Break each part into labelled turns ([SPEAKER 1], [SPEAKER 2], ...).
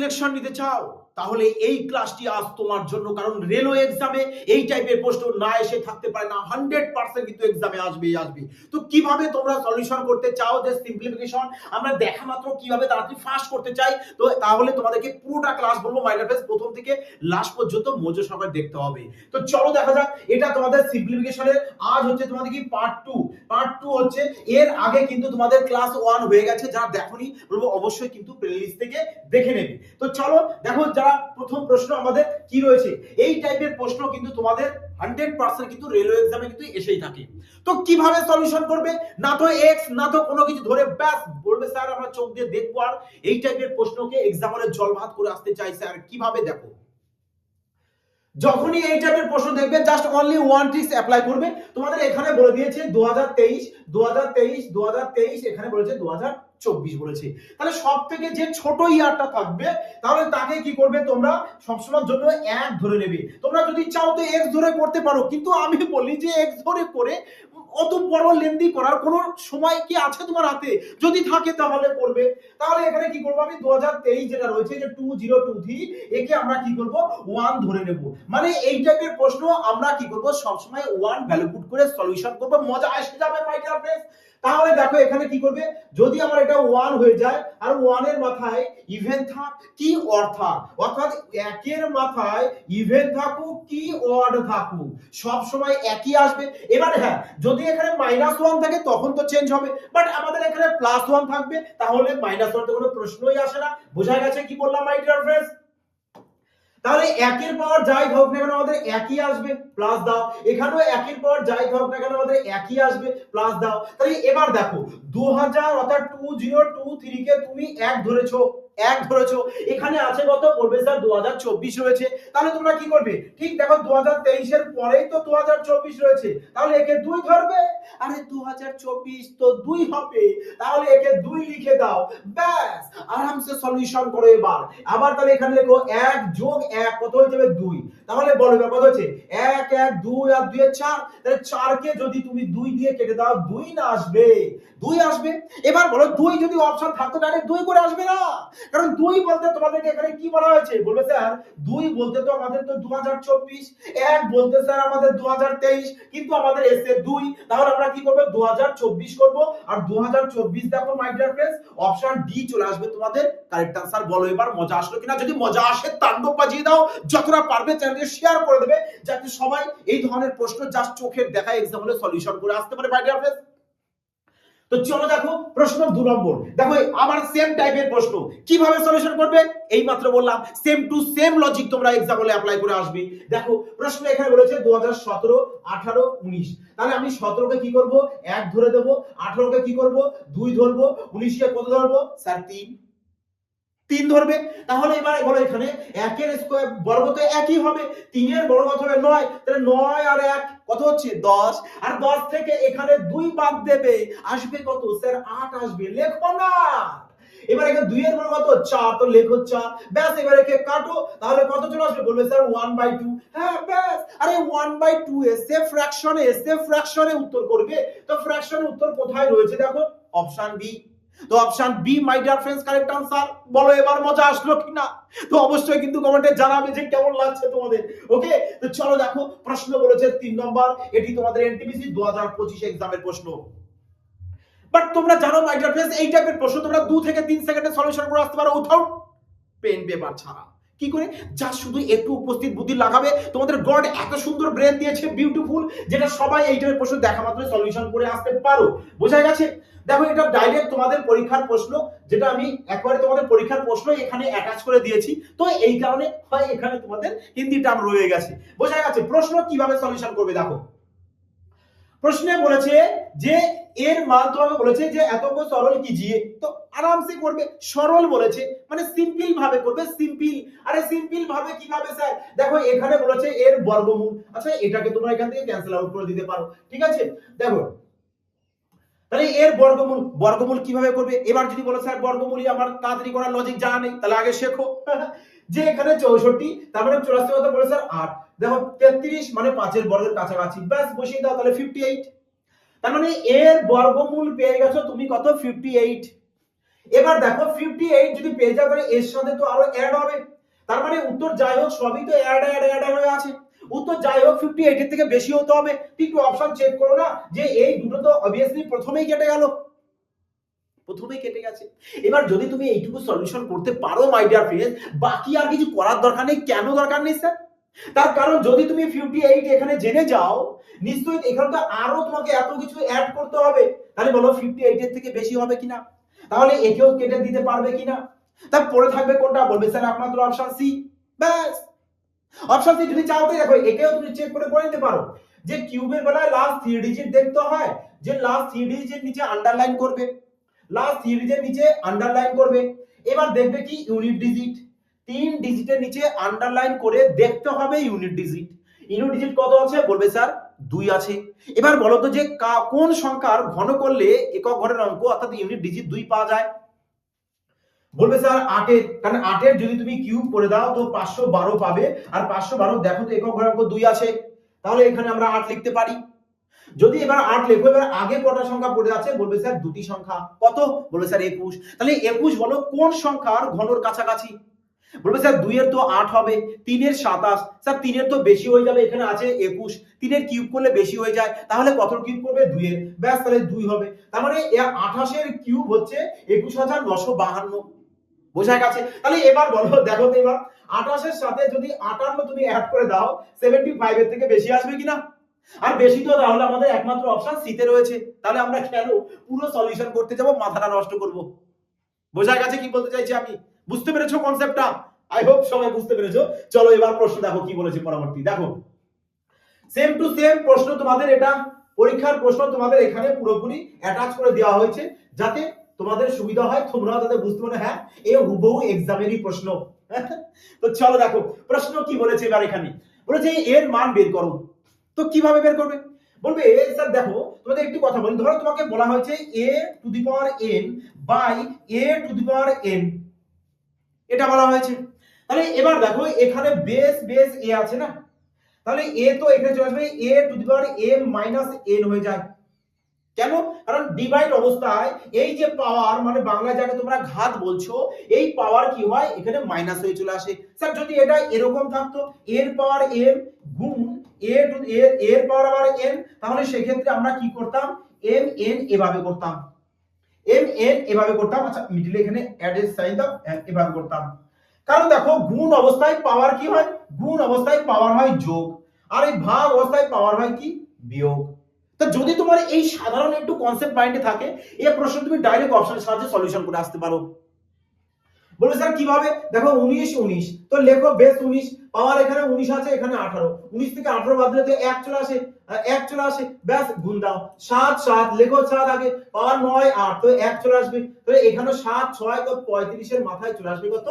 [SPEAKER 1] Selection নিতে চাও, তাহলে এই ক্লাসটি আজ তোমার জন্য। কারণ রেলওয়ে এক্সামে এই টাইপের প্রশ্ন না এসে থাকতে পারে না। হান্ড্রেড পার্সেন্ট কিন্তু এক্সামে আসবেই আসবে। তো কীভাবে তোমরা সলিউশন করতে চাও যে সিম্পলিফিকেশন আমরা দেখা মাত্র কীভাবে তাড়াতাড়ি ফাস্ট করতে চাই। তো তাহলে তোমাদেরকে পুরোটা ক্লাস বলব মাইন্ড ফেস প্রথম থেকে লাস্ট পর্যন্ত মজো সহকারে দেখতে হবে। তো চলো দেখা যাক, এটা তোমাদের সিম্পলিফিকেশনের আজ হচ্ছে তোমাদের কি পার্ট টু পার্ট টু হচ্ছে, এর আগে কিন্তু তোমাদের ক্লাস ওয়ান হয়ে গেছে। যারা দেখোনি, বলব অবশ্যই কিন্তু প্লেলিস্ট থেকে দেখে নেবে। তো চলো দেখো যারা প্রথম প্রশ্ন আমাদের কি রয়েছে। এই টাইপের প্রশ্ন কিন্তু তোমাদের হান্ড্রেড পার্সেন্ট কিন্তু রেলওয়ে এক্সামে কিন্তু এসেই থাকে। তো কীভাবে সলিউশন করবে? না তো এক্স না তো কোনো কিছু ধরে ব্যাস, বলবে স্যার আমরা চোখ দিয়ে দেখব আর এই টাইপের প্রশ্নকে এক্সামে জল ভাত করে আসতে চাই স্যার, কীভাবে দেখো? যখনই এই টাইপের প্রশ্ন দেখবে just only one tricks apply করবে। তোমাদের এখানে বলে দিয়েছে 2023 2023 2023 এখানে বলেছে 2024 বলেছে। তাহলে সব থেকে যে ছোট ইয়ারটা থাকবে, তাহলে তাকে কি করবে তোমরা সবসময়ের জন্য এক ধরে নেবে। তোমরা যদি চাও তো এক্স ধরে করতে পারো, কিন্তু আমি বলি যে এক্স ধরে করে অত বড় লেন্দি করার কোনো সময় কি আছে তোমার হাতে? যদি থাকে তাহলে করবে। তাহলে এখানে কি করব আমি? দু হাজার তেইশ যেটা রয়েছে, যে টু জিরো টু থ্রি একে আমরা কি করব? ওয়ান ধরে নেব। মানে এই টাইপের প্রশ্ন আমরা কি করব? সবসময় ওয়ান ভ্যালু পুট করে সলিউশন করব। মজা এসে যাবে মাই ফ্রেন্ডস তাহলে দেখো এখানে কি করবে? যদি আমার এটা ওয়ান হয়ে যায়, আর ওয়ানের মাথায় ইভেন থাক, কি অর থাক? অর্থাৎ একের মাথায় ইভেন থাকুক, কি অড থাকুক? সব সময় একই আসবে। এবার হ্যাঁ যদি এখানে মাইনাস ওয়ান থাকে, তখন তো চেঞ্জ হবে। বাট আমাদের এখানে প্লাস ওয়ান থাকবে, তাহলে মাইনাস ওয়ান তো কোনো প্রশ্নই আসে না। বোঝা গেছে কি বললাম মাই ডিয়ার ফ্রেন্ডস তাহলে একের পাওয়ার যাই হোক না কেন আমাদের একই আসবে প্লাস দাও। এখানেও একের পাওয়ার যাই হোক না কেন আমাদের একই আসবে প্লাস দাও। তাহলে এবার দেখো দু হাজার অর্থাৎ টু জিরো টু থ্রি কে তুমি এক ধরেছো। এক ধরেছো। এখানে আছে কত? বলবে স্যার দু হাজার চব্বিশ রয়েছে। তাহলে তোমরা কি করবে? ঠিক দেখো দু হাজার তেইশের পরেই তো দু হাজার চব্বিশ রয়েছে। তাহলে একে দুই ধরবে। আরে দু হাজার চব্বিশ তো দুই হবে। তাহলে একে দুই লিখে দাও। ব্যাস, আরামসে সলিউশন করো এবার। আবার তাহলে এখানে লেখো এক যোগ এক, কত হয়ে যাবে দুই? তাহলে বলো কত হচ্ছে, এক এক, দুই আর দুই চার? তাহলে চারকে যদি তুমি দুই দিয়ে কেটে দাও, দুই না আসবে। দুই আসবে। এবার বলো দুই যদি অপশন থাকতো, তাহলে দুই করে আসবে না। কারণ দুই বলতে তোমাদেরকে এখানে কি বলা হয়েছে? বলবে স্যার, দুই বলতে তো আমাদের তো দু এক বলতে স্যার আমাদের দু কিন্তু আমাদের এসে দুই, তাহলে আমরা কি করব? দু করব। আর দু দেখো my dear friends option D চলে আসবে তোমাদের। কারেক্ট আনসার বলো এবার, মজা আসলো কিনা? যদি মজা আসে, তাণ্ডব বাজিয়ে দাও, যতটা পারবে চ্যানেলকে শেয়ার করে দেবে, যাতে সবাই এই ধরনের প্রশ্ন জাস্ট চোখের দেখা এক্সাম হলে সলিউশন করে আসতে পারে মাই ডিয়ার ফ্রেন্ডস তো চলো দেখো, প্রশ্ন দু নম্বর। দেখো আমার সেম টাইপের প্রশ্ন। কীভাবে সলিউশন করবে? এই মাত্র বললাম সেম টু সেম লজিক তোমরা এক্সাম হলে অ্যাপ্লাই করে আসবে। দেখো, প্রশ্ন এখানে বলেছে দু হাজার সতেরো, আঠারো, উনিশ। তাহলে আমি সতেরোকে কি করব? এক ধরে দেবো। আঠারোকে কি করব? দুই ধরবো। উনিশকে কত ধরবো? স্যার, তিন। তিন ধরবে। তাহলে এবার বলো এখানে একের স্কোয়ার বর্গ তো একই হবে। তিনের বর্গ কত হবে নয়, তাহলে নয় আর এক কত হচ্ছে? দশ। আর দশ থেকে এখানে দুই বাদ দেবে, আসবে কত? স্যার, আট আসবে। লেখো না। এবার এখানে দুইয়ের বর্গ কত? চার। তো লেখো চার। ব্যাস, এবার একে কাটো। তাহলে কত চলে আসবে? বলবে স্যার ওয়ান বাই টু হ্যাঁ ব্যাস। আরে ওয়ান বাই টু এসে ফ্র্যাকশনে এসে ফ্র্যাকশনে উত্তর করবে। তো ফ্র্যাকশনে উত্তর কোথায় রয়েছে? দেখো অপশন বি তো option B my dear friends correct answer বলো, এবার মজা আসলো কিনা? তো অবশ্যই কিন্তু কমেন্টে জানাবে যে কেমন লাগছে তোমাদের ওকে তো চলো দেখো, প্রশ্ন বলেছে তিন নম্বর, এটি তোমাদের এনটিপিসি দু হাজার পঁচিশ এক্সামের প্রশ্ন। বাট তোমরা জানো মাই ডিয়ার ফ্রেন্ডস এই টাইপের প্রশ্ন তোমরা দু থেকে তিন সেকেন্ডে সলিউশন করে আসতে পারো উইথাউট পেন পেপার ছাড়া। কি করে? যা শুধু একটু উপস্থিত বুদ্ধি লাগাবে। তোমাদের গড এত সুন্দর ব্রেন দিয়েছে বিউটিফুল যেটা সবাই এই টাইপের প্রশ্ন দেখা মাত্র সলিউশন করে আসতে পারো। বোঝা গেছে? দেখো, এটা ডাইরেক্ট তোমাদের পরীক্ষার প্রশ্ন, যেটা আমি একবারে তোমাদের পরীক্ষার প্রশ্ন এখানে অ্যাটাচ করে দিয়েছি। তো এই কারণে হয় এখানে তোমাদের হিন্দি টার্ম রয়ে গেছে। বোঝা গেছে? প্রশ্ন কীভাবে সলিউশন করবে দেখো। প্রশ্নে বলেছে যে এর মান তোমাকে বলেছে যে এত সরল কিজিয়ে তো আরামসে করবে, সরল বলেছে। মানে সিম্পল ভাবে করবে সিম্পল আরে সিম্পল ভাবে কীভাবে, স্যার? দেখো, এখানে বলেছে এর বর্গমূল। আচ্ছা এটাকে তোমরা এখান থেকে ক্যান্সেল আউট করে দিতে পারো। ঠিক আছে? দেখো, তাহলে এর বর্গমূল বর্গমূল কীভাবে করবে? এবার যদি বলো, স্যার, বর্গমূলই আমার তাড়াতাড়ি করার লজিক জানা নেই, তাহলে আগে শেখো। যে এখানে চৌষট্টি তারপরে চৌরাশি কথা বলে স্যার, আট। দেখো, তেত্রিশ মানে পাঁচের বর্গের কাছাকাছি। ব্যাস, বসিয়ে দাও, তাহলে ফিফটি এইট তার মানে এর বর্গমূল পেয়ে গেছো তুমি কত? ফিফটি এইট এবার দেখো ফিফটি এইট যদি পেয়ে যাও, তাহলে এর সাথে তো আরও অ্যাড হবে। তার মানে উত্তর যাই হোক, সবই তো অ্যাড অ্যাড অ্যাড হয়ে আছে। উত্তর যাই হোক ফিফটি এইটের থেকে বেশি হতে হবে। একটু অপশন চেক করো না, যে এই দুটো তো অবভিয়াসলি প্রথমেই কেটে গেল। প্রথমেই কেটে গেছে। এবার যদি তুমি এইটুকু সলিউশন করতে পারো মাই ডিয়ার ফ্রেন্ডস বাকি আর কিছু করার দরকার নেই। কেন দরকার নেই স্যার তার কারণ যদি তুমি ফিফটি এইট এখানে জেনে যাও, নিশ্চয়ই এখানে তো আরও তোমাকে এত কিছু অ্যাড করতে হবে। তাহলে বলো ফিফটি এইটের থেকে বেশি হবে কিনা? তাহলে একেও কেটে দিতে পারবে কিনা? তারপরে থাকবে কোনটা? বলবে স্যার একমাত্র অপশন সি ব্যাস। অপশন সি যদি চাও তো দেখো, একেও তুমি চেক করে করে নিতে পারো। যে কিউবের বেলায় লাস্ট থ্রি ডিজিট দেখতে হয়, যে লাস্ট থ্রি ডিজিট নিচে আন্ডারলাইন করবে। লাস্ট থ্রি ডিজিটের নিচে আন্ডারলাইন করবে। এবার দেখবে কি ইউনিট ডিজিট তিন ডিজিটের নিচে আন্ডারলাইন করে দেখতে হবে ইউনিট ডিজিট ইউনিট ডিজিট কত আছে? বলবে স্যার দুই আছে। এবার বলো তো যে কোন সংখ্যার ঘন করলে একক ঘরের অঙ্ক, অর্থাৎ ইউনিট ডিজিট দুই পাওয়া যায়? বলবে স্যার আটের। কারণ আটের যদি তুমি কিউব করে দাও, তো পাঁচশো বারো পাবে। আর পাঁচশো বারো, দেখো তো একক ঘরের অঙ্ক দুই আছে। তাহলে এখানে আমরা আট লিখতে পারি। যদি এবার আট লেখো, এবার আগে কটা সংখ্যা পড়ে আছে বলবে স্যার দুটি সংখ্যা। কত? বলবে স্যার একুশ। তাহলে একুশ বলো, কোন সংখ্যার ঘনর কাছাকাছি? বলবে, স্যার, দুইয়ের তো আট হবে, তিনের সাতাশ। স্যার, তিনের তো বেশি হয়ে যাবে, এখানে আছে একুশ। তিনের কিউব করলে বেশি হয়ে যায়, তাহলে কত কিউব করবে? দুইয়ের। ব্যাস, তাহলে দুই হবে। তার মানে আঠাশের কিউব হচ্ছে একুশ হাজার নশো বাহান্ন। বোঝা গেছে? তাহলে এবার বলো, দেখো তো এবার, আঠাশের সাথে যদি আটান্ন তুমি অ্যাড করে দাও সেভেন্টি ফাইভ এর থেকে বেশি আসবে কিনা? আর বেশি তো তাহলে আমাদের একমাত্র অপশন সিতে রয়েছে। তাহলে আমরা কেন পুরো সলিউশন করতে যাব, মাথাটা নষ্ট করব? বোঝা গেছে কি বলতে চাইছি আমি? বুঝতে পেরেছ কনসেপ্টটা আই হোপ সবাই বুঝতে পেরেছ। চলো এবার প্রশ্ন দেখো কি বলেছে পরবর্তী। দেখো সেম টু সেম প্রশ্ন তোমাদের এটা, পরীক্ষার প্রশ্ন তোমাদের এখানে পুরোপুরি অ্যাটাচ করে দেওয়া হয়েছে, যাতে তোমাদের সুবিধা হয়, তোমরাও যাতে বুঝতে পারো হ্যাঁ এ হুবহু এক্সামেরই প্রশ্ন। তো চলো দেখো, প্রশ্ন কি বলেছে এবার এখানে? বলেছে, এর মান বের করো। তো কীভাবে বের করবে? বলবে এ স্যার দেখো, তোমাদের একটু কথা বলি। ধরো তোমাকে বলা হয়েছে A to the power N by A to the power N এটা বলা হয়েছে। তাহলে এবার দেখো, এখানে বেস বেস এ আছে না? তাহলে এ তো এখানে চলে আসবে, A to the power M minus N হয়ে যায়। কেন? কারণ ডিভাইড অবস্থায় এই যে পাওয়ার মানে বাংলা যাকে তোমরা ঘাত বলছো, এই পাওয়ার কি হয়? এখানে মাইনাস হয়ে চলে আসে। স্যার, যদি এটা এরকম থাকতো, এর পাওয়ার এম গুণ এ টু এর এর পাওয়ার আবার এন তাহলে সেক্ষেত্রে আমরা কি করতাম? এম এন এভাবে করতাম। এম এন এভাবে করতাম। আচ্ছা মিডিলে এখানে অ্যাডেড সাইন দাও এভাবে করতাম। কারণ দেখো, গুণ অবস্থায় পাওয়ার কি হয়? গুণ অবস্থায় পাওয়ার হয় যোগ। আর এই ভাগ অবস্থায় পাওয়ার হয় কি? বিয়োগ। তো যদি তোমার এই সাধারণ একটু কনসেপ্ট মাইন্ডে থাকে এই প্রশ্ন তুমি ডাইরেক্ট অপশনের সাহায্যে সলিউশন করে আসতে পারো। বলে স্যার, কীভাবে? দেখো, উনিশ উনিশ। তো লেখো বেস উনিশ পাওয়ার এখানে উনিশ আছে, এখানে আঠারো। উনিশ থেকে আঠারো বাদ দিলে তো এক চলে আসে। এক চলে আসে, ব্যাস গুণ দাও সাত সাত, লেখো সাত আগে। নয়, আট, তো এক চলে আসবে। তো এখানে সাত, ছয়, তো পঁয়ত্রিশের মাথায় চলে আসবে কত?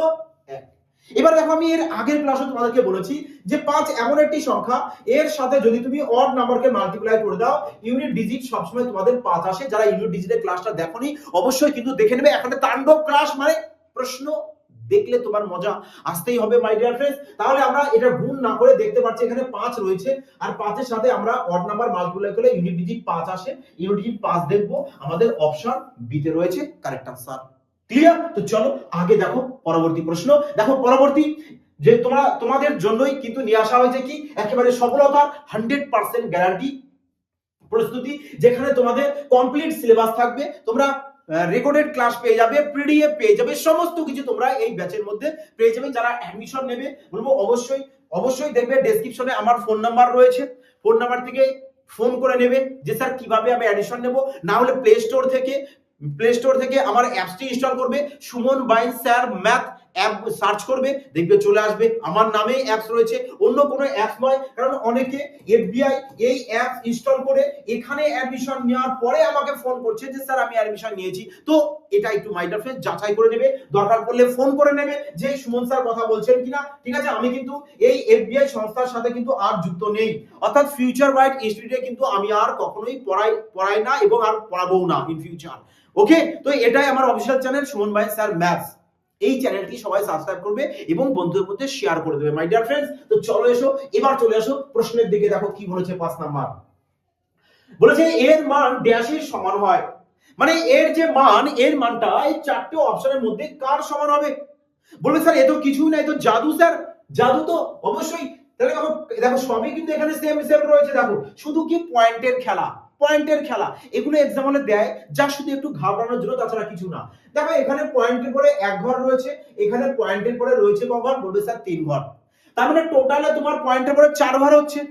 [SPEAKER 1] এক। এবার দেখো আমি এর আগের ক্লাসে তোমাদেরকে বলেছি যে পাঁচ এমন একটি সংখ্যা, এর সাথে যদি তুমি অড নাম্বারকে মাল্টিপ্লাই করে দাও ইউনিট ডিজিট সবসময় তোমাদের পাঁচ আসে। যারা ইউনিট ডিজিটের ক্লাসটা দেখোনি, অবশ্যই কিন্তু দেখে নেবে। এখানে তাণ্ডব ক্লাস মানে প্রশ্ন দেখলে তোমার মজা আসতেই হবে মাই ডিয়ার ফ্রেন্ডস তাহলে আমরা এটা গুণ না করে দেখতে পাচ্ছি, এখানে পাঁচ রয়েছে। আর পাঁচের সাথে আমরা অড নাম্বার মাল্টিপ্লাই করলে ইউনিট ডিজিট পাঁচ আসে। ইউনিট ডিজিট পাঁচ দেখব। আমাদের অপশন বিতে রয়েছে। কারেক্ট আনসার ক্লিয়ার তো চলো, আগে দেখো পরবর্তী প্রশ্ন। দেখো পরবর্তী, যে তোমরা, তোমাদের জন্যই কিন্তু নিয়ে আসা হয়েছে কি? একেবারে সফলতা হান্ড্রেড পার্সেন্ট গ্যারান্টি প্রস্তুতি, যেখানে তোমাদের কমপ্লিট সিলেবাস থাকবে। তোমরা রেকর্ডেড ক্লাস পেয়ে যাবে পিডিএফ পেয়ে যাবে, সমস্ত কিছু তোমরা এই ব্যাচের মধ্যে পেয়ে যাবে। যারা অ্যাডমিশন নেবে, বলব অবশ্যই অবশ্যই দেখবে ডেসক্রিপশনে আমার ফোন নাম্বার রয়েছে। ফোন নাম্বার থেকে ফোন করে নেবে যে, স্যার, কীভাবে আমি অ্যাডমিশন নেব? না হলে প্লে স্টোর থেকে প্লে স্টোর থেকে আমার অ্যাপসটি ইনস্টল করবে। সুমন বাইন, স্যার ম্যাথ অ্যাপ সার্চ করবে, দেখবে চলে আসবে। আমার নামেই অ্যাপস রয়েছে, অন্য কোনো অ্যাপস নয়, কারণ অনেকে এফবিআই এই অ্যাপ ইনস্টল করে এখানে অ্যাডমিশন নেওয়ার পরে আমাকে ফোন করছে যে, স্যার, আমি অ্যাডমিশন নিয়েছি। তো এটা একটু মাইটার ফ্রেন্ড যাচাই করে নেবে। দরকার পড়লে ফোন করে নেবে যে, সুমন স্যার কথা বলছেন কিনা। ঠিক আছে, আমি কিন্তু এই এফবিআই সংস্থার সাথে কিন্তু আর যুক্ত নেই। অর্থাৎ ফিউচার রাইট ইনস্টিটিউটে কিন্তু আমি আর কখনোই পড়াই পড়াই না এবং আর পড়াবো না ইন ফিউচার ওকে তো এটাই আমার অফিসিয়াল চ্যানেল সুমন ভাই স্যার ম্যাথস এই চ্যানেলটি সবাই সাবস্ক্রাইব করবে এবং বন্ধুদের মধ্যে শেয়ার করে দেবে মাই ডিয়ার ফ্রেন্ডস তো চলো এসো, এবার চলে আসো প্রশ্নের দিকে, দেখো কি বলেছে পাঁচ নাম্বার। বলেছে, এর মান ড্যাশের সমান হয়। মানে এর যে মান, এর মানটা এই চারটে অপশনের মধ্যে কার সমান হবে? বলবে, স্যার, এ তো কিছুই না এ তো জাদু, স্যার। জাদু তো অবশ্যই তাহলে দেখো দেখো, সবই কিন্তু এখানে সেম সেম রয়েছে, দেখো। শুধু কি পয়েন্টের খেলা? পয়েন্টের খেলা। এগুলো এক্সাম দেয়, যা শুধু একটু ঘাবড়ানোর জন্য, তাছাড়া কিছু না। দেখো, এখানে পয়েন্টের পরে এক ঘর রয়েছে, এখানে পয়েন্টের পরে রয়েছে ক ঘর? বলবে স্যার, তিন ঘর। তার মানে টোটালে তোমার পয়েন্টের পরে চার ঘর হচ্ছে।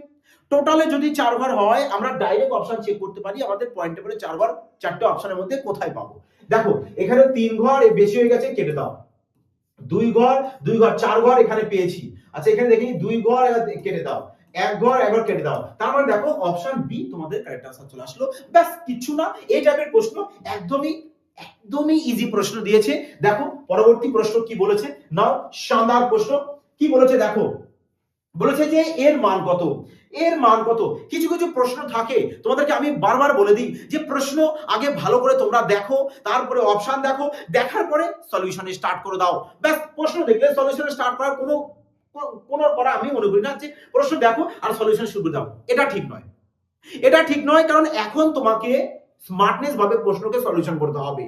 [SPEAKER 1] টোটালে যদি চার ঘর হয়, আমরা ডাইরেক্ট অপশন চেক করতে পারি, আমাদের পয়েন্টের পরে চার ঘর, চারটে অপশনের মধ্যে কোথায় পাবো? দেখো, এখানে তিন ঘর বেশি হয়ে গেছে, কেটে দাও। দুই ঘর দুই ঘর, চার ঘর এখানে পেয়েছি। আচ্ছা এখানে দেখি, দুই ঘর কেটে দাও। এক একবার কেটে দাও। তার মানে দেখো অপশন বি তোমাদের কারেক্ট আনসার চলে আসলো। ব্যাস কিচ্ছু না, এই টাইপের প্রশ্ন একদমই একদমই ইজি প্রশ্ন দিয়েছে। দেখো, পরবর্তী প্রশ্ন কি বলেছে? নাও, শানদার প্রশ্ন। কি বলেছে দেখো? বলেছে যে এর মান কত? এর মান কত? কিছু কিছু প্রশ্ন থাকে। তোমাদেরকে আমি বারবার বলে দিই যে প্রশ্ন আগে ভালো করে তোমরা দেখো, তারপরে অপশন দেখো, দেখার পরে সলিউশনে স্টার্ট করে দাও। ব্যাস, প্রশ্ন দেখলে সলিউশনে স্টার্ট করার কোনো কোনো করা আমি মনে করি না যে, প্রশ্ন দেখো আর সলিউশন শুরু দাও। এটা ঠিক নয়। এটা ঠিক নয় কারণ এখন তোমাকে স্মার্টনেস ভাবে প্রশ্নকে সলিউশন করতে হবে।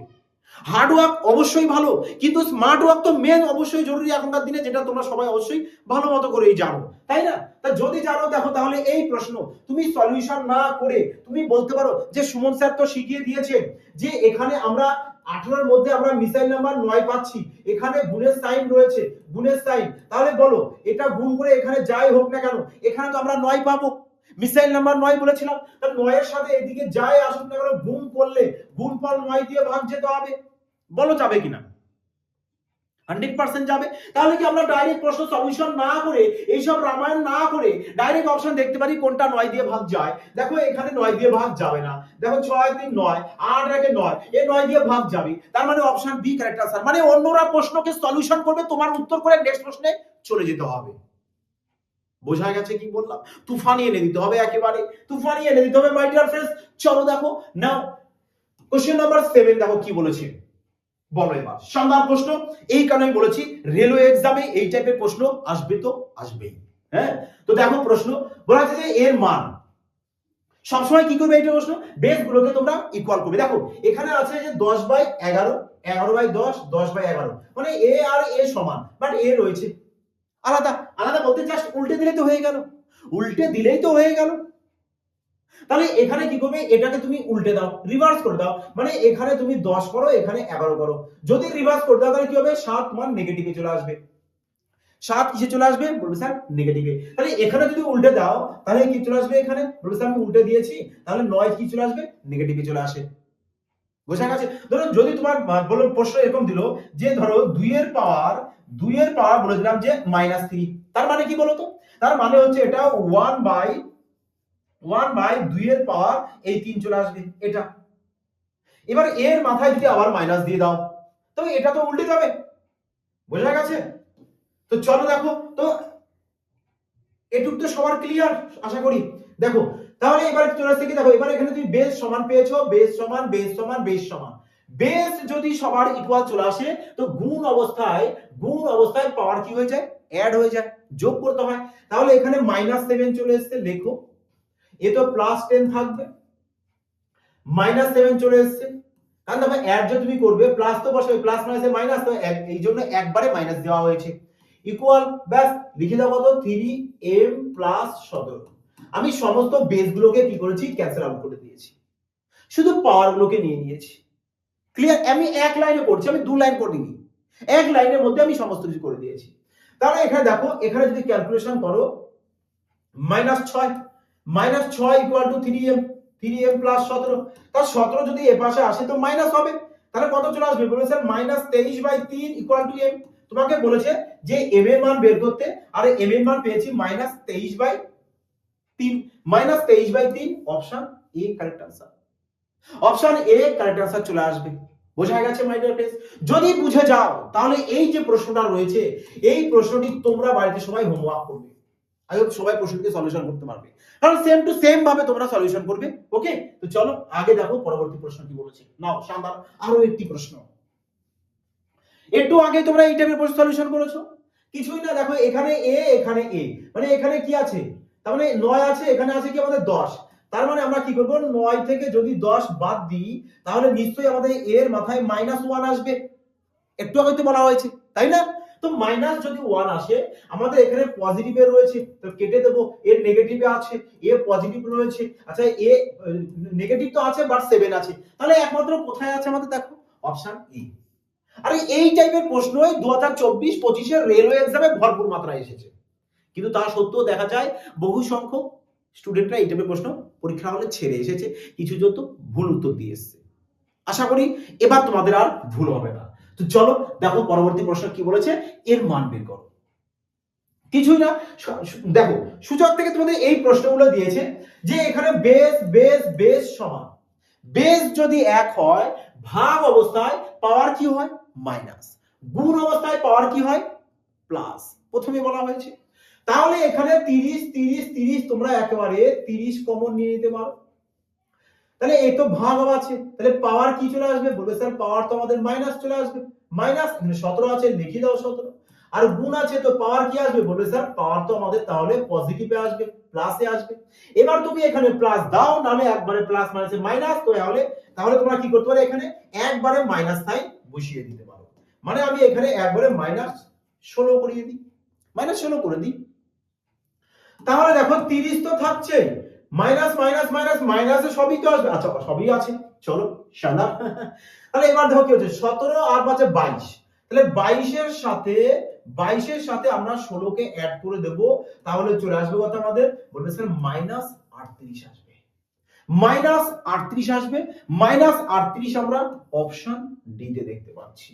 [SPEAKER 1] হার্ড ওয়ার্ক অবশ্যই ভালো, কিন্তু স্মার্ট ওয়ার্ক তো মেন অবশ্যই জরুরি এখনকার দিনে, যেটা তোমরা সবাই অবশ্যই ভালো মতো করেই জানো। তাই না? তা যদি জানো, দেখো তাহলে এই প্রশ্ন, তুমি সলিউশন না করে তুমি বলতে পারো যে সুমন স্যার তো শিখিয়ে দিয়েছে যে এখানে আমরা আঠারোর মধ্যে আমরা মিসাইল নাম্বার নয় পাচ্ছি। এখানে গুণের সাইন রয়েছে, গুণের সাইন তাহলে বলো, এটা গুণ করে এখানে যাই হোক না কেন, এখানে তো আমরা নয় পাবো। মিসাইল নাম্বার নয় বলেছিলাম, তাহলে নয়ের সাথে এদিকে যাই আসুক না কেন গুম করলে, গুণফল নয় দিয়ে ভাগ যেতে হবে। বলো যাবে কিনা? হান্ড্রেড পার্সেন্ট যাবে। তাহলে কি আমরা ডাইরেক্ট প্রশ্ন সলিউশন না করে, এইসব রামায়ণ না করে ডাইরেক্ট অপশন দেখতে পারি কোনটা নয় দিয়ে ভাগ যায়। দেখো এখানে নয় দিয়ে ভাগ যাবে না। দেখো ছয় তিন নয়, আট রেখে নয়, এ নয় দিয়ে ভাগ যাবে। তার মানে অপশন বি কারেক্ট আনসার মানে অন্যরা প্রশ্নকে সলিউশন করবে, তোমার উত্তর করে নেক্সট প্রশ্নে চলে যেতে হবে। বোঝা গেছে কি বললাম? তুফানি এনে দিতে হবে একেবারে। তুফানি এনে দিতে হবে মাই ডিয়ার ফ্রেন্ডস চলো দেখো নাও কোশ্চেন নাম্বার সেভেন দেখো কি বলেছে। বলো এবার। শানদার প্রশ্ন, এই কারণে আমি বলেছি রেলওয়ে এক্সামে এই টাইপের প্রশ্ন আসবে তো আসবেই হ্যাঁ? তো দেখো প্রশ্ন, বলা আছে যে এর মান। সবসময় কি করবে এইটা প্রশ্ন? বেস গুলোকে তোমরা ইকুয়াল করবে। দেখো, এখানে আছে যে দশ বাই এগারো এগারো বাই দশ দশ বাই এগারো। মানে এ আর এ সমান বাট এ রয়েছে। আলাদা আলাদা বলতে জাস্ট উল্টে দিলে তো হয়ে গেল। উল্টে দিলেই তো হয়ে গেল। তাহলে এখানে কি করবে? এটাকে তুমি উল্টে দাও রিভার্স করে দাও। মানে এখানে তুমি দশ করো, এখানে এগারো করো। যদি রিভার্স করে দাও, তাহলে কি হবে? সাত মান নেগেটিভে চলে আসবে। সাত কিসে চলে আসবে? বলবে স্যার নেগেটিভে তাহলে এখানে যদি উল্টে দাও, তাহলে কি চলে আসবে এখানে? বলবে স্যার আমি উল্টে দিয়েছি। তাহলে নয় কি চলে আসবে? নেগেটিভে চলে আসে। বোঝা গেছে? ধরো যদি তোমার বলো, প্রশ্ন এরকম দিল যে ধরো দুইয়ের পাওয়ার দুইয়ের পাওয়ার বলে দিলাম যে মাইনাস থ্রি তার মানে কি বলতো তার মানে হচ্ছে এটা ওয়ান বাই ওয়ান বাই দুইয়ের পাওয়ার এই তিন চলে আসবে, এটা। এবার এর মাথায় যদি আবার মাইনাস দিয়ে দাও, তো এটা তো উল্টে যাবে। বোঝা গেছে? তো চলো দেখো, তো এটুক তো সবার ক্লিয়ার আশা করি। দেখো, তাহলে এবার চলে আসছে কি? দেখো, এবার এখানে তুমি বেস সমান পেয়েছ বেস সমান বেস সমান বেস সমান। বেস যদি সবার ইকুয়াল চলে আসে, তো গুণ অবস্থায় গুণ অবস্থায় পাওয়ার কি হয়ে যায়? অ্যাড হয়ে যায়, যোগ করতে হয়। তাহলে এখানে মাইনাস সেভেন চলে এসছে, লেখো। এ তো প্লাস টেন থাকবে। মাইনাস সেভেন চলে এসছে। কারণ দেখো অ্যাড যদি তুমি করবে প্লাস তো বসাবে প্লাস মাইনাসে মাইনাস তো এই জন্য একবারে মাইনাস দেওয়া হয়েছে। ইকুয়াল ব্যাস, লিখে দাও কত? থ্রি এম প্লাস সতেরো। আমি সমস্ত বেস গুলোকে কি করেছি? ক্যান্সেল আউট করে দিয়েছি। শুধু পাওয়ার গুলোকে নিয়ে নিয়েছি। ক্লিয়ার আমি এক লাইনে করছি, আমি দু লাইন করিনি। এক লাইনের মধ্যে আমি সমস্ত কিছু করে দিয়েছি। তাহলে এখানে দেখো, এখানে যদি ক্যালকুলেশন করো মাইনাস ছয়। মাইনাস ছয় equal to three M three M plus সতেরো। তার সতেরো যদি এ পাশে আসে তো মাইনাস হবে। তাহলে কত চলে আসবে? বলে স্যার মাইনাস তেইশ বাই তিন ইকুয়াল টু এম তোমাকে বলেছে যে এম এর মান বের করতে, আর এম এর মান পেয়েছি মাইনাস তেইশ বাই তিন। মাইনাস তেইশ বাই তিন option A correct answer option A correct answer চলে আসবে। বোঝা গেছে মাই ডিয়ার ফ্রেন্ডস যদি বুঝে যাও, তাহলে এই যে প্রশ্নটা রয়েছে, এই প্রশ্নটি তোমরা বাড়িতে সবাই হোমওয়ার্ক করবে। আই হোপ সবাই প্রশ্নটি সলিউশন করতে পারবে। কারণ সেম টু সেম ভাবে তোমরা সলিউশন করবে ওকে তো চলো, আগে দেখো পরবর্তী প্রশ্ন কি বলেছে। নাও শানদার আরও একটি প্রশ্ন। একটু আগে তোমরা এই টাইপের প্রশ্ন সলিউশন করেছ? কিছুই না, দেখো, এখানে এ এখানে এ মানে এখানে কি আছে? তার মানে নয় আছে, এখানে আছে কি আমাদের দশ? তার মানে আমরা কি করব? নয় থেকে যদি দশ বাদ দিই, তাহলে নিশ্চয়ই আমাদের এর মাথায় মাইনাস ওয়ান আসবে। একটু আগে তো বলা হয়েছে, তাই না? তো মাইনাস যদি ওয়ান আসে, আমাদের এখানে পজিটিভে রয়েছে, তো কেটে দেবো, এর নেগেটিভে আছে, এ পজিটিভ রয়েছে আচ্ছা এ নেগেটিভ তো আছে বাট সেভেন আছে। তাহলে একমাত্র কোথায় আছে আমাদের দেখো? অপশন ই আরে এই টাইপের প্রশ্নই দু হাজার চব্বিশ পঁচিশের রেলওয়ে এক্সামে ভরপুর মাত্রায় এসেছে। কিন্তু তা সত্ত্বেও দেখা যায়, বহু সংখ্যক স্টুডেন্টরা এই টাইপের প্রশ্ন পরীক্ষা হলে ছেড়ে এসেছে। কিছু যত ভুল উত্তর দিয়ে এসছে। আশা করি এবার তোমাদের আর ভুল হবে না। তো চলো দেখো পরবর্তী প্রশ্ন কি বলেছে? এর মান বের করো। কিছুই না দেখো, সূচক থেকে তোমাদের এই প্রশ্নগুলো দিয়েছে যে এখানে বেস বেস বেস সমান। বেস যদি এক হয়, ভাগ অবস্থায় পাওয়ার কি হয়? মাইনাস। গুণ অবস্থায় পাওয়ার কি হয়? প্লাস। প্রথমে বলা হয়েছে। তাহলে এখানে তিরিশ তিরিশ তিরিশ তোমরা একেবারে তিরিশ কমন নিয়ে নিতে পারো। তাহলে এই তো ভাগ আছে। তাহলে পাওয়ার কি চলে আসবে? বলবে স্যার পাওয়ার তো আমাদের মাইনাস চলে আসবে। মাইনাস সতেরো আছে, লিখে দাও সতেরো। আর গুণ আছে, তো পাওয়ার কি আসবে? বলবে স্যার পাওয়ার তো আমাদের তাহলে পজিটিভে আসবে প্লাসে আসবে। এবার তুমি এখানে প্লাস দাও, নাহলে একবারে প্লাস মাইনাসে মাইনাস তো তাহলে তাহলে তোমরা কি করতে পারো এখানে? একবারে মাইনাস সাইন বসিয়ে দিতে পারো। মানে আমি এখানে একবারে মাইনাস ষোলো করিয়ে দিই। মাইনাস ষোলো করে দিই। তাহলে দেখো তিরিশ তো থাকছে মাইনাস মাইনাস মাইনাস, মাইনাসে সবই তো আসবে। আচ্ছা সবই আছে। চলো সাদা তাহলে এবার দেখো কি হচ্ছে? সতেরো আর পাঁচে বাইশ। তাহলে বাইশের সাথে বাইশের সাথে আমরা ষোলোকে অ্যাড করে দেব। তাহলে চলে আসবে কত আমাদের? বলবে স্যার মাইনাস আটত্রিশ আসবে। মাইনাস আটত্রিশ আসবে। মাইনাস আটত্রিশ আমরা অপশন ডিতে দেখতে পাচ্ছি।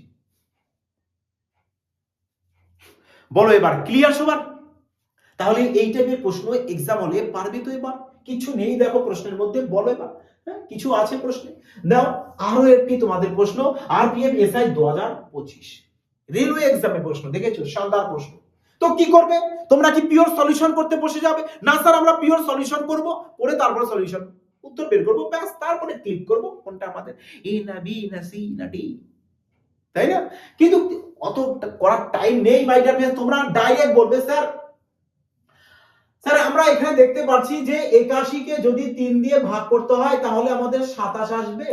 [SPEAKER 1] বলো এবার ক্লিয়ার সবার? তাহলে এই টাইপের প্রশ্ন এক্সাম হলে পারবে তো এবার? কিছু নেই দেখো প্রশ্নের মধ্যে, বলো এবার। হ্যাঁ কিছু আছে প্রশ্নে? দাও আরও একটি তোমাদের প্রশ্ন R P F S I দু হাজার পঁচিশ। রেলওয়ে এক্সামের প্রশ্ন, দেখেছ? শানদার প্রশ্ন। তো কি করবে? তোমরা কি পিওর সলিউশন করতে বসে যাবে? না স্যার আমরা পিওর সলিউশন করব করে তারপরে সলিউশন উত্তর বের করব, ব্যাস, তারপরে ক্লিক করব, কোনটা আমাদের? এ না বি না সি না ডি তাই না? কিন্তু অত করার টাইম নেই ডিয়ার তোমরা ডাইরেক্ট বলবে স্যার স্যার, আমরা এখানে দেখতে পাচ্ছি যে একাশিকে যদি তিন দিয়ে ভাগ করতে হয়, তাহলে আমাদের সাতাশ আসবে।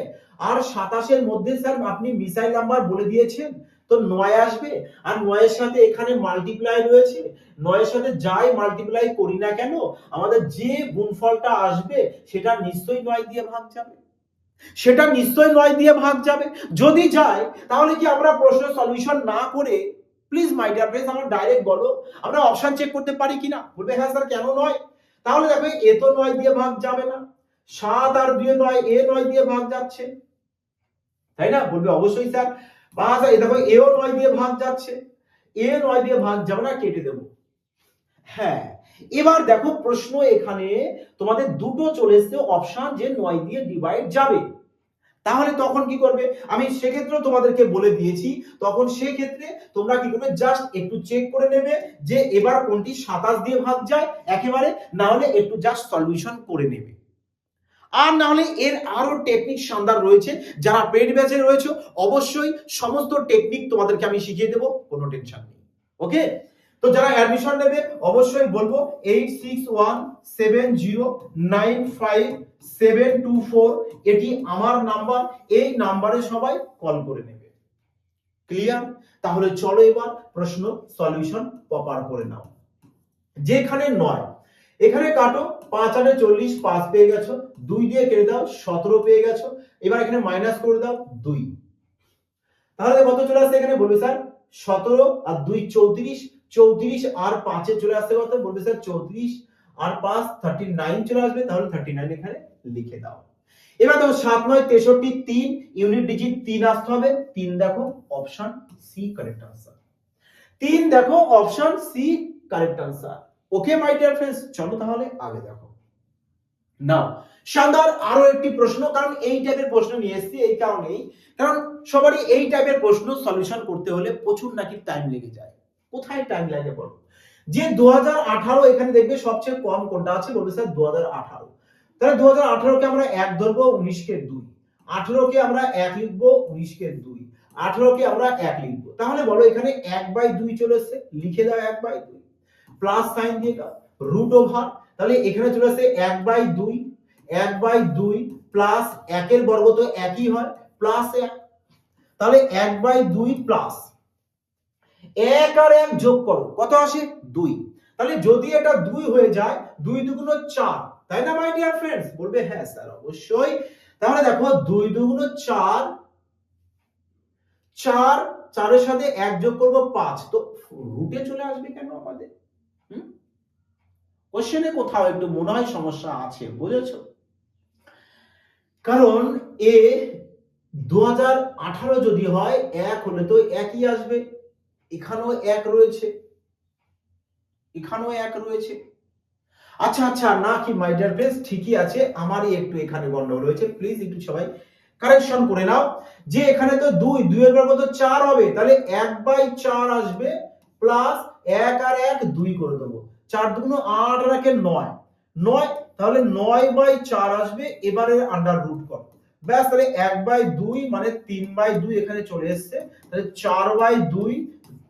[SPEAKER 1] আর সাতাশের মধ্যে, স্যার, আপনি মিসাইল নাম্বার বলে দিয়েছেন, তো নয় আসবে। আর নয়ের সাথে এখানে মাল্টিপ্লাই রয়েছে। নয়ের সাথে যাই মাল্টিপ্লাই করি না কেন, আমাদের যে গুণফলটা আসবে, সেটা নিশ্চয়ই নয় দিয়ে ভাগ যাবে। সেটা নিশ্চয়ই নয় দিয়ে ভাগ যাবে। যদি যায়, তাহলে কি আমরা প্রশ্ন সলিউশন না করে প্লিজ মাই ডিয়ার ফ্রেন্ডস আমরা ডাইরেক্ট বলো, আমরা অপশন চেক করতে পারি কিনা? বলবে হ্যাঁ স্যার কেন নয়? তাহলে দেখো, এ তো নয় দিয়ে ভাগ যাবে না। সাত আর দুই নয়, এ নয় দিয়ে ভাগ যাচ্ছে। তাই না? বলবে অবশ্যই স্যার বা স্যার দেখো, এও নয় দিয়ে ভাগ যাচ্ছে। এ নয় দিয়ে ভাগ যাবে না, কেটে দেব। হ্যাঁ এবার দেখো প্রশ্ন এখানে তোমাদের দুটো চলে এসছে অপশন যে নয় দিয়ে ডিভাইড যাবে। তাহলে তখন কি করবে? আমি সেক্ষেত্রে তোমাদেরকে বলে দিয়েছি, তখন সেক্ষেত্রে তোমরা কি করবে? জাস্ট একটু চেক করে নেবে যে এবার কোনটি সাতাশ দিয়ে ভাগ যায় একেবারে, না হলে একটু জাস্ট সলিউশন করে নেবে। আর না হলে এর আরও টেকনিক সন্ধান রয়েছে, যারা পেড ব্যাচে রয়েছে, অবশ্যই সমস্ত টেকনিক তোমাদেরকে আমি শিখিয়ে দেবো, কোনো টেনশন নেই। ওকে তো যারা অ্যাডমিশন নেবে, অবশ্যই বলব eight six one seven zero nine five seven two four এটি আমার নাম্বার এই নাম্বারে সবাই কল করে নেবে। ক্লিয়ার তাহলে চলো এবার প্রশ্ন সলিউশন প্রপার করে নাও। যেখানে নয়, এখানে কাটো, পাঁচ আনে চল্লিশ, পাঁচ পেয়ে গেছো, দুই দিয়ে কেটে দাও, সতেরো পেয়ে গেছো, এবার এখানে মাইনাস করে দাও, দুই। তাহলে কত চলে আসছে এখানে? বলবে স্যার, সতেরো আর দুই চৌত্রিশ চৌত্রিশ আর পাঁচে চলে আসতে কত? বলবে স্যার, চৌত্রিশ আর পাঁচ থার্টি নাইন চলে আসবে, তাহলে থার্টি নাইন এখানে লিখে দাও। এবার দেখো সাত, নয়, তেষট্টি, তিন ইউনিট ডিজিট তিন আসতে হবে। তিন দেখো অপশন সি কারেক্ট আনসার তিন দেখো option C correct answer okay my dear friends চলো তাহলে আগে দেখো। নাও শানদার আরও একটি প্রশ্ন, কারণ এই টাইপের প্রশ্ন নিয়ে এসেছি, এই কারণেই। কারণ সবারই এই টাইপের প্রশ্ন সলিউশন করতে হলে প্রচুর নাকি টাইম লেগে যায়। কোথায় টাইম লাগে বলো? যে দু হাজার আঠারো এখানে দেখবে সবচেয়ে কম কোনটা আছে? বলবে স্যার দু হাজার আঠারো। তাহলে দু হাজার আঠারোকে আমরা এক ধরবো, উনিশকে দুই। আঠেরোকে আমরা এক লিখব, উনিশকে দুই। আঠেরোকে আমরা এক লিখব। তাহলে বলো এখানে এক বাই দুই চলে এসছে। লিখে দাও এক বাই দুই। প্লাস সাইন দিয়ে দাও। Root over. তাহলে এখানে চলে আসছে এক বাই দুই। এক বাই দুই প্লাস একের বর্গ তো একই হয়, প্লাস এক। তাহলে এক বাই দুই প্লাস এক আর এক যোগ করো। কত আসে? দুই। তাহলে যদি এটা দুই হয়ে যায়, দুই দুগুণ চার। তাই না মাই ডিয়ার ফ্রেন্ডস বলবে হ্যাঁ স্যার, অবশ্যই। তাহলে দেখো, দুই দুগুণ চার চার, চারের সাথে এক যোগ করব পাঁচ। তো রুটে চলে আসবে কেন আমাদের? কোশ্চেনে কোথাও একটু মনে হয় সমস্যা আছে, বুঝেছ? কারণ এ দু হাজার আঠারো যদি হয়, এক হলে তো একই আসবে। এখানেও এক রয়েছে। এখানেও এক রয়েছে। আচ্ছা আচ্ছা না কি মাই ডিয়ার ঠিকই আছে, আমারই একটু এখানে গন্ডগোল হয়েছে প্লিজ একটু সবাই কারেকশন করে নাও। যে এখানে তো দুই, দুইয়ের বর্গ তো চার হবে, তাহলে এক বাই চার আসবে প্লাস এক আর এক দুই করে দেবো। চার দুগুণ আট আর একে নয়। নয়, তাহলে নয় বাই চার আসবে এবারে আন্ডার রুট কর। ব্যাস, তাহলে এক বাই দুই মানে তিন বাই দুই এখানে চলে এসছে। তাহলে চার বাই দুই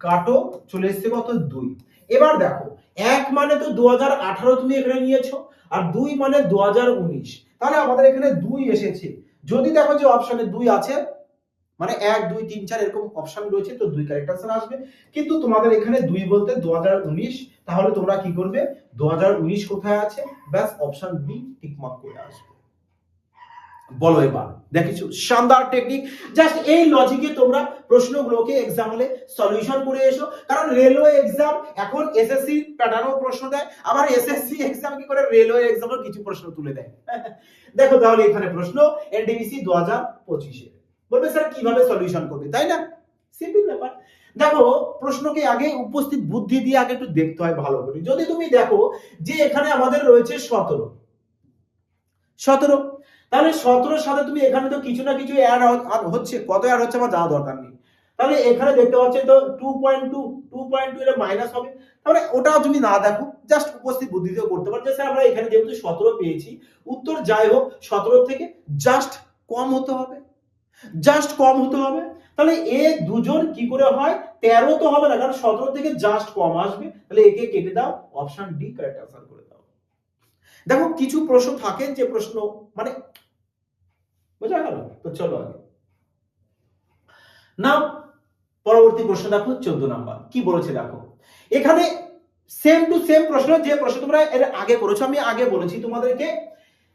[SPEAKER 1] কাটো, চলে এসছে কত? দুই। এবার দেখো এক মানে তো দুহাজার আঠারো তুমি এখানে নিয়েছো, আর দুই মানে দুহাজার উনিশ। তাহলে আমাদের এখানে দুই এসেছে। যদি দেখো যে অপশনে দুই আছে মানে এক, দুই, তিন, চার এরকম অপশন রয়েছে, তো দুই কারেক্ট আসবে। কিন্তু তোমাদের এখানে দুই বলতে দু হাজার উনিশ, তাহলে তোমরা কি করবে? দু হাজার উনিশ কোথায় আছে? ব্যাস অপশন বি টিকমার্ক করে আসবে। বলো এবার। দেখেছ? শানদার টেকনিক জাস্ট এই লজিকে তোমরা প্রশ্নগুলোকে এক্সামে সলিউশন করে এসো। কারণ রেলওয়ে এক্সাম এখন এসএসসি প্যাটার্নও প্রশ্ন দেয়। আবার এসএসসি এক্সাম কি করে? রেলওয়ে এক্সামের কিছু প্রশ্ন তুলে দেয়। দেখো তাহলে এখানে প্রশ্ন এনডিবিসি দু হাজার পঁচিশে। বলবে স্যার কীভাবে সলিউশন করবে? তাই না? সিম্পল ব্যাপার। দেখো, প্রশ্নকে আগে উপস্থিত বুদ্ধি দিয়ে আগে একটু দেখতে হয় ভালো করে। যদি তুমি দেখো যে এখানে আমাদের রয়েছে সতেরো। সতেরো। তাহলে সতেরোর সাথে তুমি এখানে তো কিছু না কিছু অ্যাড হচ্ছে, কত অ্যাড হচ্ছে আমার জানা দরকার নেই। তাহলে এখানে দেখতে পাচ্ছি তো two point two two point two এটা মাইনাস হবে। তাহলে ওটাও তুমি না দেখো জাস্ট উপস্থিত বুদ্ধিতেও করতে পারো। যে স্যার, আমরা এখানে যেহেতু সতেরো পেয়েছি, উত্তর যাই হোক সতেরো থেকে জাস্ট কম হতে হবে। জাস্ট কম হতে হবে। তাহলে এ দুজন কি করে হয়? তেরো তো হবে না, কারণ সতেরো থেকে জাস্ট কম আসবে। তাহলে একে কেটে দাও অপশন ডি কারেক্ট আনসার করে দাও। দেখো, কিছু প্রশ্ন থাকে যে প্রশ্ন মানে বোঝা গেল? তো চলো আগে। না পরবর্তী প্রশ্ন দেখো, চোদ্দ নাম্বার। কি বলেছে দেখো? এখানে সেম টু সেম প্রশ্ন, যে প্রশ্ন তোমরা এর আগে করেছ, আমি আগে বলেছি তোমাদেরকে,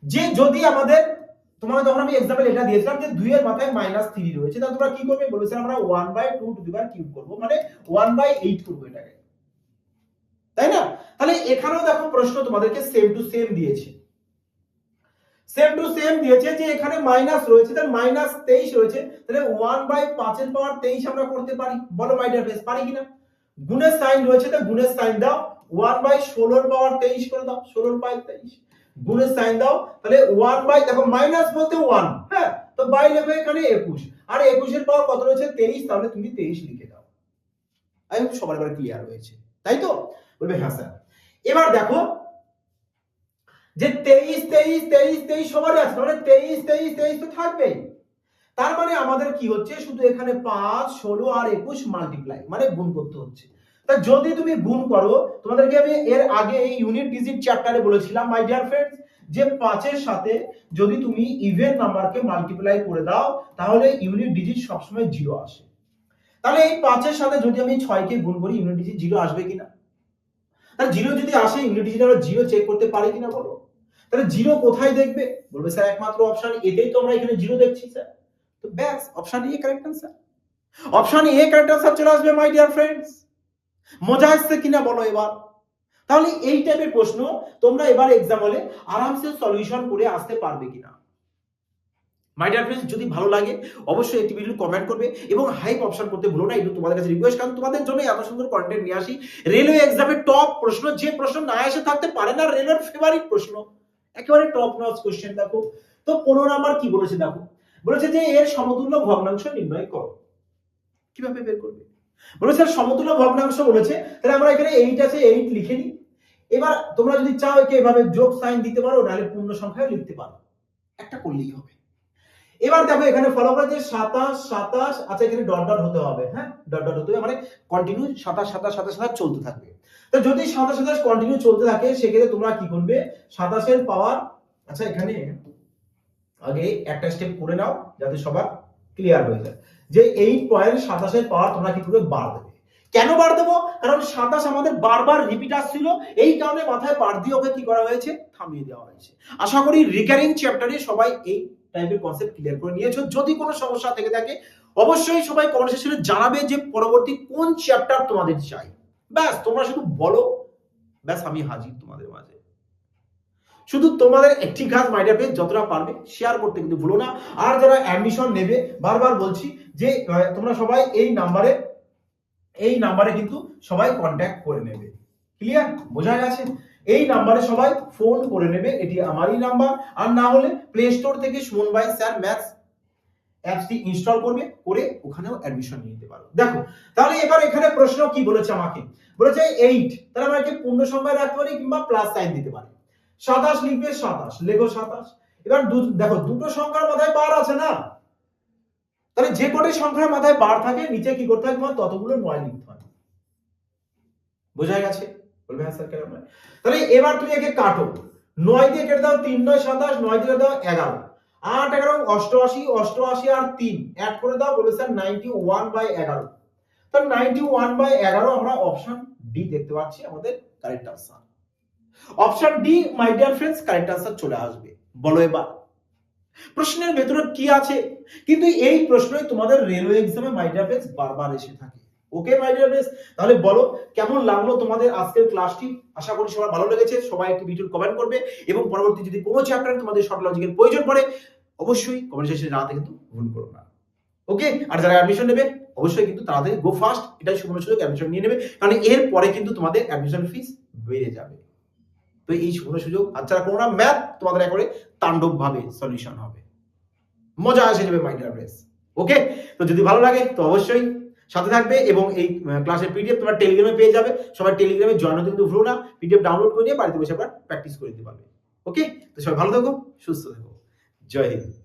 [SPEAKER 1] যে যদি আমাদের আমি এক্সাম্পল এটা দিয়েছিলাম যে দুইয়ের মাথায় মাইনাস থ্রি রয়েছে তোমরা কি করবে? বলেছিলাম আমরা one by two two cube করব মানে ওয়ান বাই এইট করব এটাকে। তাই না? তাহলে এখানেও দেখো প্রশ্ন তোমাদেরকে সেম টু সেম দিয়েছে। সেম টু সেম দিয়েছে যে এখানে মাইনাস রয়েছে, তাহলে মাইনাস তেইশ রয়েছে, তাহলে ওয়ান বাই পাঁচের পাওয়ার তেইশ আমরা করতে পারি। বলো মাই ডিয়ার ফ্রেন্ডস পারি কিনা? গুণের সাইন রয়েছে তো গুণের সাইন দাও ওয়ান বাই ষোলোর পাওয়ার তেইশ করে দাও, ষোলোর বাই তেইশ। গুণের সাইন দাও, তাহলে ওয়ান বাই দেখো মাইনাস বলতে ওয়ান হ্যাঁ? তো বাই লেখো এখানে একুশ। আর একুশের পাওয়ার কত রয়েছে? তেইশ, তাহলে তুমি তেইশ লিখে দাও। হোপ সবার এবার ক্লিয়ার হয়েছে। তাই তো? বলবে হ্যাঁ স্যার এবার দেখো যে তেইশ তেইশ তেইশ তেইশ সবারই আছে মানে তেইশ তেইশ তেইশ তো থাকবেই। তার মানে আমাদের কি হচ্ছে? শুধু এখানে পাঁচ, ষোলো আর একুশ মাল্টিপ্লাই মানে গুণ করতে হচ্ছে। তা যদি তুমি গুণ করো, তোমাদেরকে আমি এর আগে এই ইউনিট ডিজিট চ্যাপ্টারে বলেছিলাম মাই ডিয়ার ফ্রেন্ডস যে পাঁচের সাথে যদি তুমি ইভেন নাম্বারকে মাল্টিপ্লাই করে দাও, তাহলে ইউনিট ডিজিট সবসময় জিরো আসে। তাহলে এই পাঁচের সাথে যদি আমি ছয়কে গুণ করি ইউনিট ডিজিট জিরো আসবে কিনা? তাহলে জিরো যদি আসে ইউনিট ডিজিট আমরা জিরো চেক করতে পারি কিনা বলো? তাহলে জিরো কোথায় দেখবে? বলবে, স্যার, একমাত্র অপশন এতেই তো আমরা এখানে জিরো দেখছি, স্যার। তো ব্যাস option A correct answer option A correct answer চলে আসবে মাই ডিয়ার ফ্রেন্ডস মজা আসছে কিনা বলো এবার? তাহলে এই টাইপের প্রশ্ন তোমরা এবার এক্সাম হলে আরামসে সলিউশন করে আসতে পারবে কিনা। মাই ডিয়ার ফ্রেন্ডস যদি ভালো লাগে, অবশ্যই একটি ভিডিও কমেন্ট করবে এবং হাইপ অপশন করতে ভুলো না। একটু তোমাদের কাছে রিকোয়েস্ট কারণ তোমাদের জন্য এত সুন্দর কন্টেন্ট নিয়ে আসি। রেলওয়ে এক্সামের টপ প্রশ্ন, যে প্রশ্ন না এসে থাকতে পারে না রেলওয়ের ফেভারিট প্রশ্ন। একেবারে টপ নচ কোশ্চেন দেখো। তো পনেরো নাম্বার কি বলেছে দেখো? বলেছে যে এর সমতুল্য ভগ্নাংশ নির্ণয় করো। কীভাবে বের করবে? বলে স্যার সমতুল্য ভগ্নাংশ বলেছে, তাহলে আমরা এখানে এইট আছে এইট লিখে নিই। এবার তোমরা যদি চাও একে এভাবে যোগ সাইন দিতে পারো, নাহলে পূর্ণ সংখ্যায় লিখতে পারো। একটা করলেই হবে। এবার দেখো এখানে ফলো করে যে সাতাশ সাতাশ আচ্ছা এখানে ডট ডট হতে হবে হ্যাঁ? ডট ডট হতে হবে মানে কন্টিনিউ সাতাশ সাতাশ সাতাশ সাতাশ চলতে থাকবে। তো যদি সাতাশ সাতাশ কন্টিনিউ চলতে থাকে, সেক্ষেত্রে তোমরা কি করবে? সাতাশের পাওয়ার আচ্ছা এখানে আগে একটা স্টেপ করে নাও, যাতে সবার ক্লিয়ার হয়ে যায়। যে এই পয়েন্ট সাতাশের পাওয়ার তোমরা কি করে বার দেবে। কেন বার দেবো? কারণ সাতাশ আমাদের বারবার রিপিট আসছিল। এই কারণে মাথায় বার দিয়ে ওকে কি করা হয়েছে? থামিয়ে দেওয়া হয়েছে। আশা করি রিকারিং চ্যাপ্টারে সবাই এই টাইপের কনসেপ্ট ক্লিয়ার করে নিয়েছো। যদি কোনো সমস্যা থেকে থাকে, অবশ্যই সবাই কমেন্ট সেকশনে জানাবে যে পরবর্তী কোন চ্যাপ্টার তোমাদের চাই। ব্যাস, তোমরা শুধু বলো। ব্যাস, আমি হাজির তোমাদের মাঝে। শুধু তোমাদের একটি কাজ মাইডিয়া পেজ যতটা পারবে শেয়ার করতে কিন্তু ভুলো না। আর যারা অ্যাডমিশন নেবে, বারবার বলছি যে তোমরা সবাই এই নাম্বারে এই নাম্বারে কিন্তু সবাই কন্ট্যাক্ট করে নেবে। ক্লিয়ার বোঝা গেছে? এই নাম্বারে সবাই ফোন করে নেবে, এটি আমারই নাম্বার আর না হলে প্লে স্টোর থেকে সুমন ভাই স্যার ম্যাথস অ্যাপসটি ইনস্টল করবে, করে ওখানেও অ্যাডমিশন নিতে পারো। দেখো, তাহলে এবার এখানে প্রশ্ন কি বলেছে আমাকে? বলেছে এইট তাহলে আমরা একে পূর্ণ সংখ্যায় রাখতে পারি কিংবা প্লাস সাইন দিতে পারি। সাতাশ লিখবে সাতাশ লেগো সাতাশ। এবার দেখো, দুটো সংখ্যার মাথায় বার আছে না? তাহলে যে কটি সংখ্যার মাথায় বার থাকে, নিচে কি করতে তোমার ততগুলো নয় লিখতে হয়। বোঝা গেছে? বলবে হ্যাঁ স্যার কেন তাহলে এবার তুমি একে কাটো। নয় দিয়ে কেটে দাও তিন নয়, সাতাশ, নয় দিয়ে দাও এগারো। আট এগারো, অষ্টআশি অষ্টআশি আর তিন। অ্যাড করে দাও নাইনটি ওয়ান বাই এগারো। তাহলে নাইনটি ওয়ান বাই এগারো আমরা অপশন ডি দেখতে পাচ্ছি, আমাদের correct answer option D my dear friends correct answer চলে আসবে। বলো এবার। প্রশ্নের ভেতরে কি আছে? কিন্তু এই প্রশ্নই তোমাদের রেলওয়ে এক্সামে মাই ফ্রেন্ডস বারবার এসে থাকে। ওকে মাই ডিয়ার ফ্রেন্ডস তাহলে বলো, কেমন লাগল তোমাদের আজকের ক্লাসটি আশা করি সবার ভালো লেগেছে, সবাই একটি ভিডিও কমেন্ট করবে, এবং পরবর্তী যদি কোনো চ্যাপ্টারে তোমাদের শর্ট লজিকের প্রয়োজন পড়ে, অবশ্যই কমেন্ট সেকশনে জানাতে কিন্তু ভুল করো না। ওকে আর যারা অ্যাডমিশন নেবে, অবশ্যই কিন্তু তাড়াতাড়ি গো ফাস্ট এটাই সুবর্ণ সুযোগ অ্যাডমিশন নিয়ে নেবে, কারণ এর পরে কিন্তু তোমাদের অ্যাডমিশন ফিস বেড়ে যাবে। তো এই সুবর্ণ সুযোগ হাতছাড়া করো না ম্যাথ তোমাদের একবারে তাণ্ডব ভাবে সলিউশন হবে। মজা আসে যাবে মাই ডিয়ার ফ্রেন্ডস ওকে তো যদি ভালো লাগে, তো অবশ্যই সাথে থাকবে এবং এই ক্লাসের পিডিএফ তোমার টেলিগ্রামে পেয়ে যাবে। সবাই টেলিগ্রামে জয়েন হতে কিন্তু ভুলো না। পিডিএফ ডাউনলোড করে নিয়ে বাড়িতে বসে আবার প্র্যাকটিস করে দিতে পারবে। ওকে তো সবাই ভালো থাকো, সুস্থ থাকো। জয় হিন্দ।